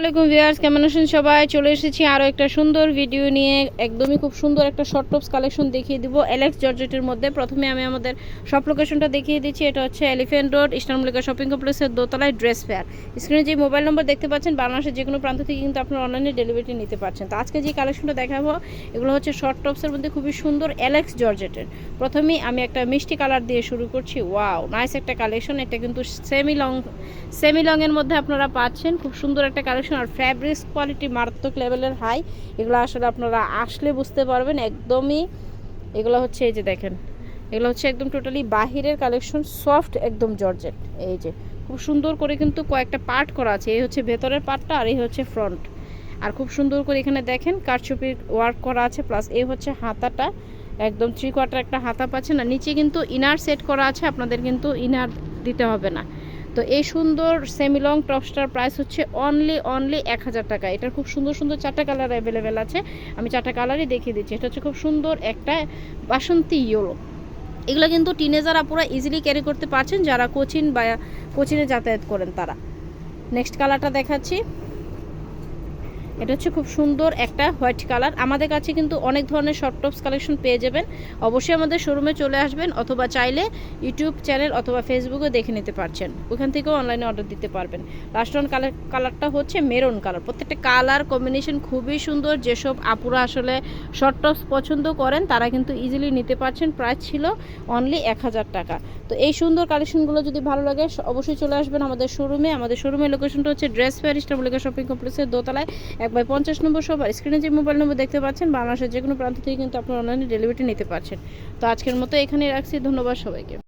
আসসালামাইকুম ভিউয়ার্স, কেমন আছেন সবাই? চলে এসেছি আরও একটা সুন্দর ভিডিও নিয়ে। একদমই খুব সুন্দর একটা শর্ট টপস কালেকশন দেখিয়ে দিব এলেক্স জর্জেটের মধ্যে। প্রথমে আমি আমাদের সব লোকেশনটা দেখিয়ে দিচ্ছি। এটা হচ্ছে এলিফেন্ট রোড ইস্টার্নমলিকা শপিং কমপ্লেক্সের দোতলায় ড্রেস ফেয়ার স্ক্রিনে যে মোবাইল নম্বর দেখতে পাচ্ছেন, বাংলাদেশের যে কোনো প্রান্ত থেকে কিন্তু আপনার অনলাইনে ডেলিভারি নিতে পারছেন। তো আজকে যে কালেকশনটা দেখাবো, এগুলো হচ্ছে শর্ট টপসের মধ্যে খুবই সুন্দর এলেক্স জর্জেটের প্রথমেই আমি একটা মিষ্টি কালার দিয়ে শুরু করছি। ওয়াও নাইস একটা কালেকশন এটা কিন্তু সেমি লং সেমি লংয়ের মধ্যে আপনারা পাচ্ছেন। খুব সুন্দর একটা কালেকশন আর ফ্যাব্রিক্স কোয়ালিটি মারাত্মক লেভেলের হাই এগুলো আসলে আপনারা আসলে বুঝতে পারবেন একদমই। এগুলো হচ্ছে এই যে দেখেন, এগুলো হচ্ছে একদম টোটালি বাহিরের কালেকশন সফট একদম জর্জেট। এই যে, খুব সুন্দর করে কিন্তু কয়েকটা পার্ট করা আছে, এই হচ্ছে ভেতরের পার্টটা আর এই হচ্ছে ফ্রন্ট আর খুব সুন্দর করে এখানে দেখেন, কারচুপির ওয়ার্ক করা আছে প্লাস এই হচ্ছে হাতাটা, একদম থ্রি কোয়ার্টার একটা হাতা পাচ্ছেন। না নিচে কিন্তু ইনার সেট করা আছে, আপনাদের কিন্তু ইনার দিতে হবে না। তো এই সুন্দর সেমি লং টপসটার প্রাইস হচ্ছে অনলি অনলি এক হাজার টাকা। এটার খুব সুন্দর সুন্দর চারটা কালার অ্যাভেলেবেল আছে। আমি চারটা কালারই দেখিয়ে দিচ্ছি। এটা হচ্ছে খুব সুন্দর একটা বাসন্তী ইয়েলো এগুলো কিন্তু টিনেজার আপুরা ইজিলি ক্যারি করতে পারছেন। যারা কোচিন বা, কোচিনে যাতায়াত করেন তারা। নেক্সট কালারটা দেখাচ্ছি। এটা হচ্ছে খুব সুন্দর একটা হোয়াইট কালার। আমাদের কাছে কিন্তু অনেক ধরনের শর্ট টপস কালেকশন পেয়ে যাবেন। অবশ্যই আমাদের শোরুমে চলে আসবেন অথবা চাইলে ইউটিউব চ্যানেল অথবা ফেসবুকে দেখে নিতে পারছেন। ওখান থেকেও অনলাইনে অর্ডার দিতে পারবেন। লাস্ট ওয়ান কালার কালারটা হচ্ছে মেরুন কালার প্রত্যেকটা কালার কম্বিনেশন খুবই সুন্দর। যেসব আপুরা আসলে শর্ট টপস পছন্দ করেন, তারা কিন্তু ইজিলি নিতে পারছেন। প্রাইস ছিল অনলি এক হাজার টাকা। তো এই সুন্দর কালেকশনগুলো যদি ভালো লাগে, অবশ্যই চলে আসবেন আমাদের শোরুমে আমাদের শোরুমের লোকেশনটা হচ্ছে ড্রেস ফেয়ার ইস্টারমলিকা শপিং কমপ্লেক্সের দোতলায়। বাই পঞ্চাশ নম্বর সবার স্ক্রিনে যে মোবাইল নম্বর দেখতে পাচ্ছেন, বাংলাদেশের যে কোনো প্রান্ত থেকে কিন্তু আপনার অনলাইনে ডেলিভারি নিতে পারছেন। তো আজকের মতো এখানে রাখছি, ধন্যবাদ সবাইকে।